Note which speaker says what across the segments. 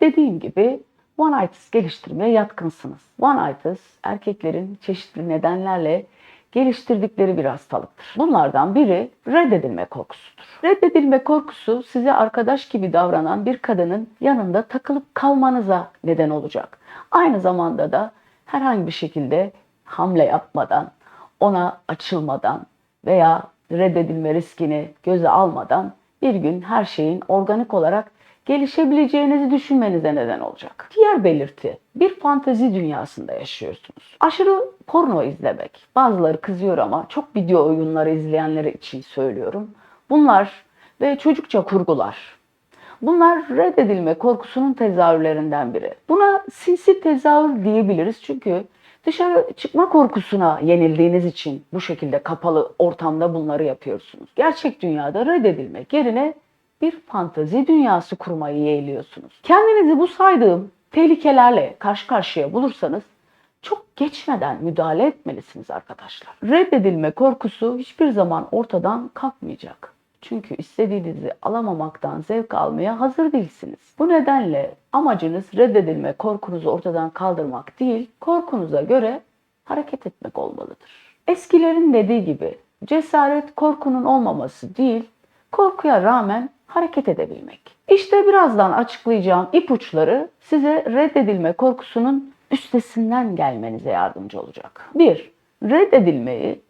Speaker 1: dediğim gibi one itis geliştirmeye yatkınsınız. One itis erkeklerin çeşitli nedenlerle geliştirdikleri bir hastalıktır. Bunlardan biri reddedilme korkusudur. Reddedilme korkusu size arkadaş gibi davranan bir kadının yanında takılıp kalmanıza neden olacak. Aynı zamanda da herhangi bir şekilde hamle yapmadan, ona açılmadan veya reddedilme riskini göze almadan bir gün her şeyin organik olarak gelişebileceğinizi düşünmenize neden olacak. Diğer belirti, bir fantezi dünyasında yaşıyorsunuz. Aşırı porno izlemek. Bazıları kızıyor ama çok video oyunları izleyenleri için söylüyorum. Bunlar ve çocukça kurgular. Bunlar reddedilme korkusunun tezahürlerinden biri. Buna sinsi tezahür diyebiliriz çünkü dışarı çıkma korkusuna yenildiğiniz için bu şekilde kapalı ortamda bunları yapıyorsunuz. Gerçek dünyada reddedilmek yerine bir fantazi dünyası kurmayı yeğliyorsunuz. Kendinizi bu saydığım tehlikelerle karşı karşıya bulursanız çok geçmeden müdahale etmelisiniz arkadaşlar. Reddedilme korkusu hiçbir zaman ortadan kalkmayacak. Çünkü istediğinizi alamamaktan zevk almaya hazır değilsiniz. Bu nedenle amacınız reddedilme korkunuzu ortadan kaldırmak değil, korkunuza göre hareket etmek olmalıdır. Eskilerin dediği gibi cesaret korkunun olmaması değil, korkuya rağmen hareket edebilmek. İşte birazdan açıklayacağım ipuçları size reddedilme korkusunun üstesinden gelmenize yardımcı olacak. 1. Reddedilmeyi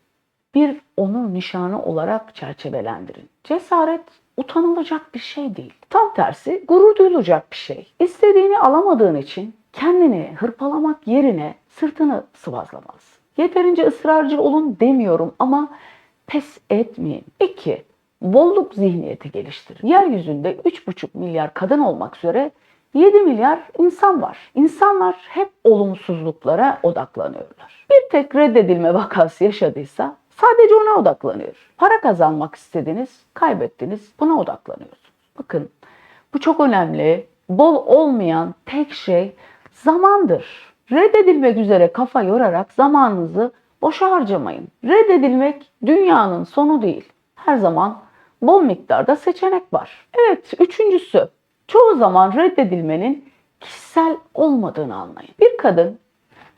Speaker 1: bir onur nişanı olarak çerçevelendirin. Cesaret utanılacak bir şey değil. Tam tersi gurur duyulacak bir şey. İstediğini alamadığın için kendini hırpalamak yerine sırtını sıvazlamalısın. Yeterince ısrarcı olun demiyorum ama pes etmeyin. 2. Bolluk zihniyeti geliştirin. Yeryüzünde 3,5 milyar kadın olmak üzere 7 milyar insan var. İnsanlar hep olumsuzluklara odaklanıyorlar. Bir tek reddedilme vakası yaşadıysa sadece ona odaklanıyor. Para kazanmak istediniz, kaybettiniz, buna odaklanıyorsunuz. Bakın bu çok önemli. Bol olmayan tek şey zamandır. Reddedilmek üzere kafa yorarak zamanınızı boşa harcamayın. Reddedilmek dünyanın sonu değil. Her zaman bol miktarda seçenek var. Evet, üçüncüsü çoğu zaman reddedilmenin kişisel olmadığını anlayın. Bir kadın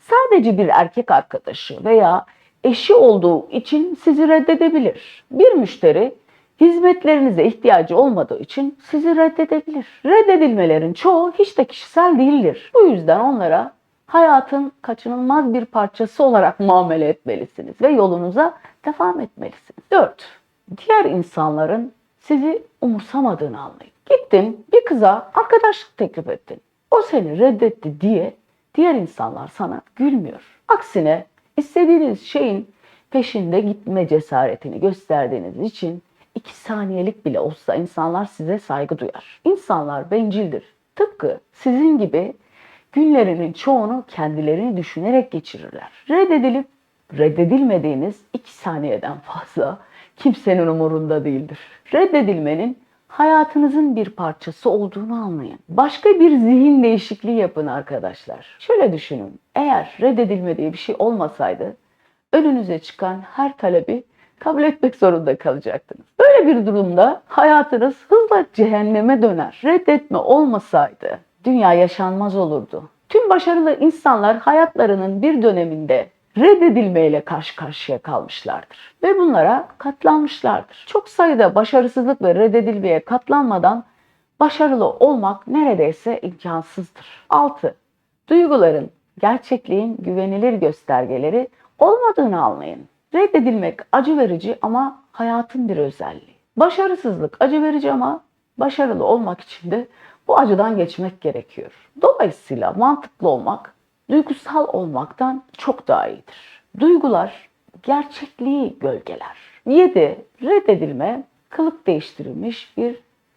Speaker 1: sadece bir erkek arkadaşı veya eşi olduğu için sizi reddedebilir. Bir müşteri hizmetlerinize ihtiyacı olmadığı için sizi reddedebilir. Reddedilmelerin çoğu hiç de kişisel değildir. Bu yüzden onlara hayatın kaçınılmaz bir parçası olarak muamele etmelisiniz ve yolunuza devam etmelisiniz. 4. Diğer insanların sizi umursamadığını anlayın. Gittin bir kıza arkadaşlık teklif ettin. O seni reddetti diye diğer insanlar sana gülmüyor. Aksine istediğiniz şeyin peşinde gitme cesaretini gösterdiğiniz için iki saniyelik bile olsa insanlar size saygı duyar. İnsanlar bencildir. Tıpkı sizin gibi günlerinin çoğunu kendilerini düşünerek geçirirler. Reddedilip reddedilmediğiniz iki saniyeden fazla kimsenin umurunda değildir. Reddedilmenin hayatınızın bir parçası olduğunu anlayın. Başka bir zihin değişikliği yapın arkadaşlar. Şöyle düşünün. Eğer reddedilme diye bir şey olmasaydı önünüze çıkan her talebi kabul etmek zorunda kalacaktınız. Böyle bir durumda hayatınız hızla cehenneme döner. Reddetme olmasaydı dünya yaşanmaz olurdu. Tüm başarılı insanlar hayatlarının bir döneminde reddedilmeyle karşı karşıya kalmışlardır ve bunlara katlanmışlardır. Çok sayıda başarısızlık ve reddedilmeye katlanmadan başarılı olmak neredeyse imkansızdır. 6. Duyguların, gerçekliğin güvenilir göstergeleri olmadığını anlayın. Reddedilmek acı verici ama hayatın bir özelliği. Başarısızlık acı verici ama başarılı olmak için de bu acıdan geçmek gerekiyor. Dolayısıyla mantıklı olmak duygusal olmaktan çok daha iyidir. Duygular gerçekliği gölgeler. 7. Reddedilme kılık değiştirilmiş bir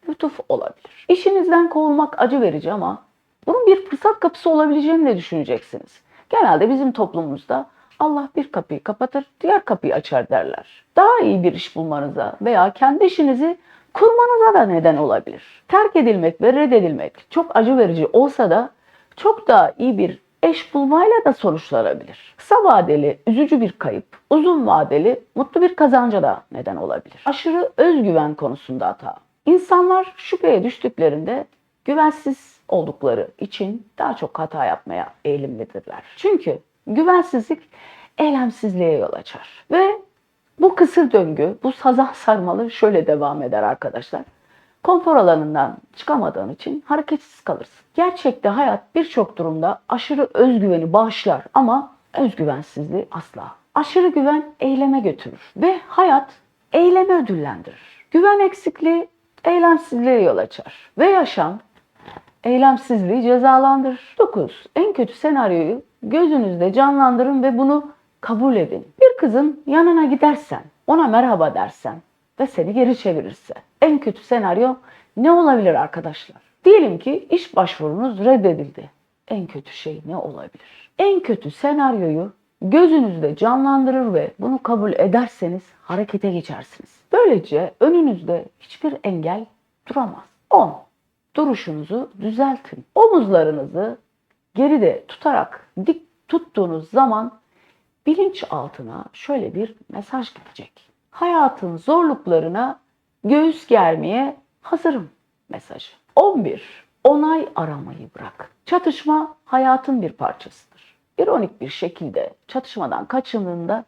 Speaker 1: lütuf olabilir. İşinizden kovulmak acı verici ama bunun bir fırsat kapısı olabileceğini de düşüneceksiniz. Genelde bizim toplumumuzda Allah bir kapıyı kapatır, diğer kapıyı açar derler. Daha iyi bir iş bulmanıza veya kendi işinizi kurmanıza da neden olabilir. Terk edilmek ve reddedilmek çok acı verici olsa da çok daha iyi bir eş bulmayla da sonuçlanabilir. Kısa vadeli üzücü bir kayıp, uzun vadeli mutlu bir kazanca da neden olabilir. Aşırı özgüven konusunda hata. İnsanlar şüpheye düştüklerinde güvensiz oldukları için daha çok hata yapmaya eğilimlidirler. Çünkü güvensizlik eylemsizliğe yol açar. Ve bu kısır döngü, bu sazan sarmalı şöyle devam eder arkadaşlar. Konfor alanından çıkamadığın için hareketsiz kalırsın. Gerçekte hayat birçok durumda aşırı özgüveni bağışlar ama özgüvensizliği asla. Aşırı güven eyleme götürür ve hayat eylemi ödüllendirir. Güven eksikliği eylemsizliğe yol açar ve yaşam eylemsizliği cezalandırır. 9. En kötü senaryoyu gözünüzde canlandırın ve bunu kabul edin. Bir kızın yanına gidersen, ona merhaba dersen ve seni geri çevirirse. En kötü senaryo ne olabilir arkadaşlar? Diyelim ki iş başvurunuz reddedildi. En kötü şey ne olabilir? En kötü senaryoyu gözünüzde canlandırır ve bunu kabul ederseniz harekete geçersiniz. Böylece önünüzde hiçbir engel duramaz. 10. Duruşunuzu düzeltin. Omuzlarınızı geride tutarak dik tuttuğunuz zaman bilinçaltına şöyle bir mesaj gidecek. Hayatın zorluklarına göğüs germeye hazırım mesajı. 11. Onay aramayı bırak. Çatışma hayatın bir parçasıdır. İronik bir şekilde çatışmadan kaçındığında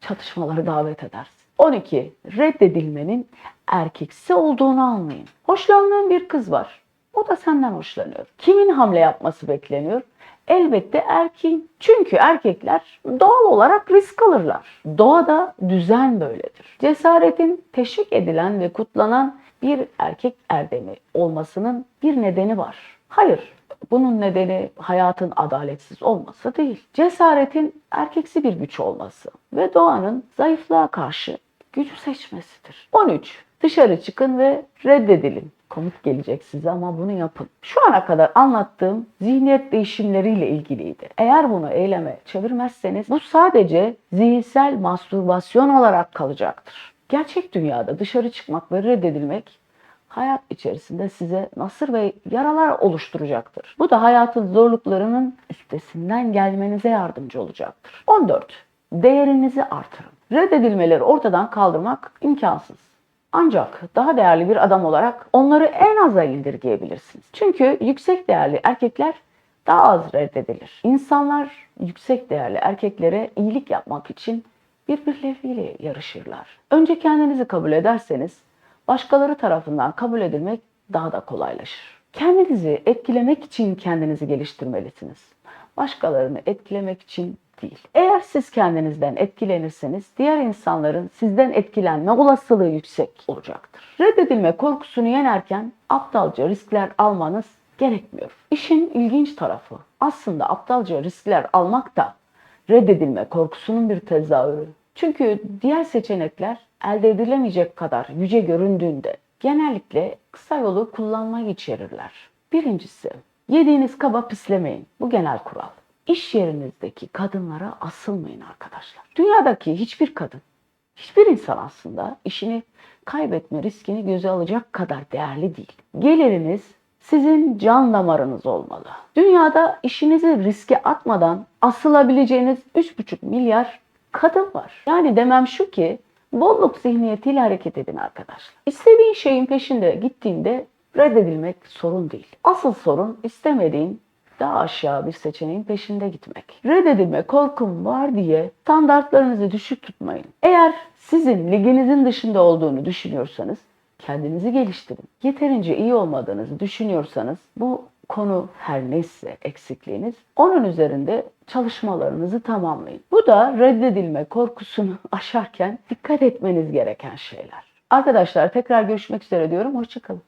Speaker 1: çatışmaları davet edersin. 12. Reddedilmenin erkeksi olduğunu anlayın. Hoşlandığın bir kız var. O da senden hoşlanıyor. Kimin hamle yapması bekleniyor? Elbette erkeğin. Çünkü erkekler doğal olarak risk alırlar. Doğada düzen böyledir. Cesaretin teşvik edilen ve kutlanan bir erkek erdemi olmasının bir nedeni var. Hayır, bunun nedeni hayatın adaletsiz olması değil. Cesaretin erkeksi bir güç olması ve doğanın zayıflığa karşı gücü seçmesidir. 13. Dışarı çıkın ve reddedilin. Komut gelecek size ama bunu yapın. Şu ana kadar anlattığım zihniyet değişimleriyle ilgiliydi. Eğer bunu eyleme çevirmezseniz bu sadece zihinsel mastürbasyon olarak kalacaktır. Gerçek dünyada dışarı çıkmak ve reddedilmek hayat içerisinde size nasır ve yaralar oluşturacaktır. Bu da hayatın zorluklarının üstesinden gelmenize yardımcı olacaktır. 14. Değerinizi artırın. Reddedilmeleri ortadan kaldırmak imkansız. Ancak daha değerli bir adam olarak onları en aza indirgeyebilirsiniz. Çünkü yüksek değerli erkekler daha az reddedilir. İnsanlar yüksek değerli erkeklere iyilik yapmak için birbirleriyle yarışırlar. Önce kendinizi kabul ederseniz başkaları tarafından kabul edilmek daha da kolaylaşır. Kendinizi etkilemek için kendinizi geliştirmelisiniz. Başkalarını etkilemek için değil. Eğer siz kendinizden etkilenirseniz diğer insanların sizden etkilenme olasılığı yüksek olacaktır. Reddedilme korkusunu yenerken aptalca riskler almanız gerekmiyor. İşin ilginç tarafı aslında aptalca riskler almak da reddedilme korkusunun bir tezahürü. Çünkü diğer seçenekler elde edilemeyecek kadar yüce göründüğünde genellikle kısa yolu kullanmayı içerirler. Birincisi, yediğiniz kaba pislemeyin. Bu genel kural. İş yerinizdeki kadınlara asılmayın arkadaşlar. Dünyadaki hiçbir kadın, hiçbir insan aslında işini kaybetme riskini göze alacak kadar değerli değil. Geliriniz sizin can damarınız olmalı. Dünyada işinizi riske atmadan asılabileceğiniz 3,5 milyar kadın var. Yani demem şu ki bolluk zihniyetiyle hareket edin arkadaşlar. İstediğin şeyin peşinde gittiğinde reddedilmek sorun değil. Asıl sorun istemediğin daha aşağı bir seçeneğin peşinde gitmek. Reddedilme korkum var diye standartlarınızı düşük tutmayın. Eğer sizin liginizin dışında olduğunu düşünüyorsanız kendinizi geliştirin. Yeterince iyi olmadığınızı düşünüyorsanız bu konu her neyse eksikliğiniz onun üzerinde çalışmalarınızı tamamlayın. Bu da reddedilme korkusunu aşarken dikkat etmeniz gereken şeyler. Arkadaşlar tekrar görüşmek üzere diyorum. Hoşçakalın.